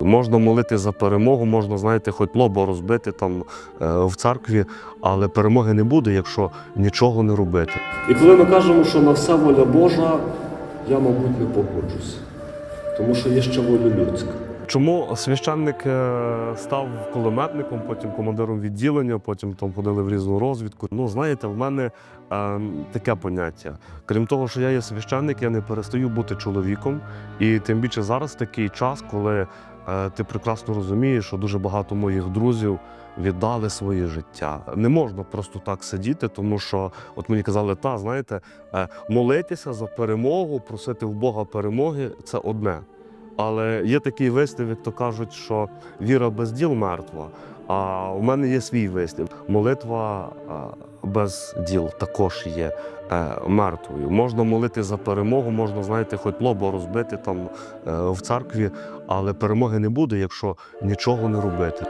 Можна молити за перемогу, можна, знаєте, хоч лобо розбити там е, в церкві, але перемоги не буде, якщо нічого не робити. І коли ми кажемо, що на все воля Божа, я, мабуть, не погоджусь, тому що є ще воля людська. Чому священник е, став кулеметником, потім командиром відділення, потім там ходили в різну розвідку. Ну, знаєте, в мене е, таке поняття. Крім того, що я є священник, я не перестаю бути чоловіком. І тим більше зараз такий час, коли ти прекрасно розумієш, що дуже багато моїх друзів віддали своє життя. Не можна просто так сидіти, тому що, от мені казали, та знаєте, е, молитися за перемогу, просити в Бога перемоги це одне. Але є такий вислів, як то кажуть, що віра без діл мертва. А у мене є свій вислів. Молитва без діл також є е, мертвою. Можна молити за перемогу, можна, знаєте, хоч лобо розбити там е, в церкві, але перемоги не буде, якщо нічого не робити.